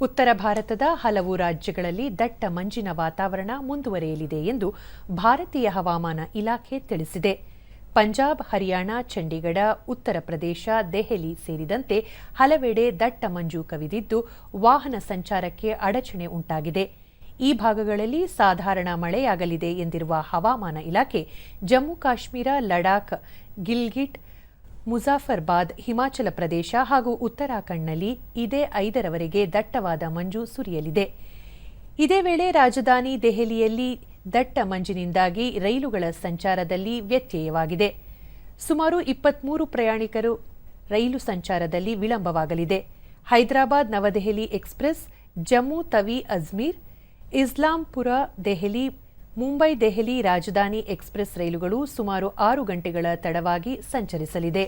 ಉತ್ತರ ಭಾರತದ ಹಲವು ರಾಜ್ಯಗಳಲ್ಲಿ ದಟ್ಟ ಮಂಜಿನ ವಾತಾವರಣ ಮುಂದುವರೆಯಲಿದೆ ಎಂದು ಭಾರತೀಯ ಹವಾಮಾನ ಇಲಾಖೆ ತಿಳಿಸಿದೆ. ಪಂಜಾಬ್, ಹರಿಯಾಣ, ಚಂಡೀಗಢ, ಉತ್ತರ ಪ್ರದೇಶ, ದೆಹಲಿ ಸೇರಿದಂತೆ ಹಲವೆಡೆ ದಟ್ಟ ಮಂಜು ಕವಿದಿದ್ದು ವಾಹನ ಸಂಚಾರಕ್ಕೆ ಅಡಚಣೆ ಉಂಟಾಗಿದೆ. ಈ ಭಾಗಗಳಲ್ಲಿ ಸಾಧಾರಣ ಮಳೆಯಾಗಲಿದೆ ಎಂದಿರುವ ಹವಾಮಾನ ಇಲಾಖೆ ಜಮ್ಮು ಕಾಶ್ಮೀರ, ಲಡಾಖ್, ಗಿಲ್ಗಿಟ್ ಮುಜಾಫರ್ಬಾದ್, ಹಿಮಾಚಲ ಪ್ರದೇಶ ಹಾಗೂ ಉತ್ತರಾಖಂಡ್ನಲ್ಲಿ ಇದೇ ಐದರವರೆಗೆ ದಟ್ಟವಾದ ಮಂಜು ಸುರಿಯಲಿದೆ. ಇದೇ ವೇಳೆ ರಾಜಧಾನಿ ದೆಹಲಿಯಲ್ಲಿ ದಟ್ಟ ಮಂಜಿನಿಂದಾಗಿ ರೈಲುಗಳ ಸಂಚಾರದಲ್ಲಿ ವ್ಯತ್ಯಯವಾಗಿದೆ. ಸುಮಾರು ಇಪ್ಪತ್ಮೂರು ಪ್ರಯಾಣಿಕರು ರೈಲು ಸಂಚಾರದಲ್ಲಿ ವಿಳಂಬವಾಗಲಿದೆ. ಹೈದರಾಬಾದ್ ನವದೆಹಲಿ ಎಕ್ಸ್ಪ್ರೆಸ್, ಜಮ್ಮು ತವಿ ಅಜ್ಮೀರ್, ಇಸ್ಲಾಂಪುರ ದೆಹಲಿ ಮುಂಬೈ ದೆಹಲಿ ರಾಜಧಾನಿ ಎಕ್ಸ್ಪ್ರೆಸ್ ರೈಲುಗಳು ಸುಮಾರು ಆರು ಗಂಟೆಗಳ ತಡವಾಗಿ ಸಂಚರಿಸಲಿದೆ.